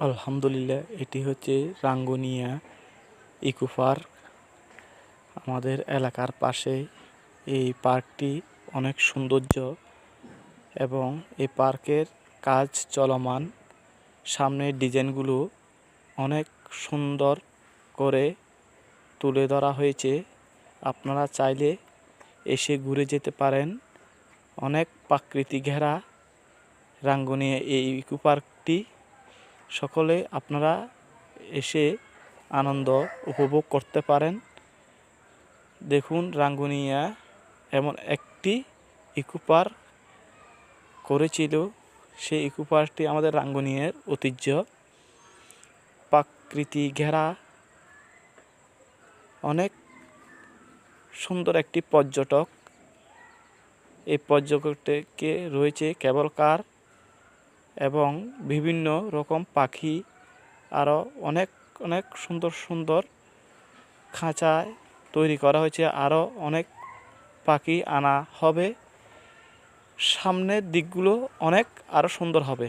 আলহামদুলিল্লাহ, এটি হচ্ছে রাঙ্গুনিয়া ইকো পার্ক। আমাদের এলাকার পাশে এই পার্কটি অনেক সৌন্দর্য এবং এই পার্কের কাজ চলমান। সামনের ডিজাইনগুলো অনেক সুন্দর করে তুলে ধরা হয়েছে। আপনারা চাইলে এসে ঘুরে যেতে পারেন। অনেক প্রাকৃতিক ঘেরা রাঙ্গুনিয়া এই ইকো পার্কটি। সকলে আপনারা এসে আনন্দ উপভোগ করতে পারেন। দেখুন রাঙ্গুনিয়া এমন একটি ইকো পার্ক করেছিল। সেই ইকো পার্কটি আমাদের রাঙ্গুনিয়ার ঐতিহ্য। প্রাকৃতি ঘেরা, অনেক সুন্দর একটি পর্যটক। এই পর্যটকটিকে রয়েছে কেবল কার এবং বিভিন্ন রকম পাখি আরও অনেক অনেক সুন্দর সুন্দর খাঁচায় তৈরি করা হয়েছে। আরও অনেক পাখি আনা হবে। সামনের দিকগুলো অনেক আরও সুন্দর হবে।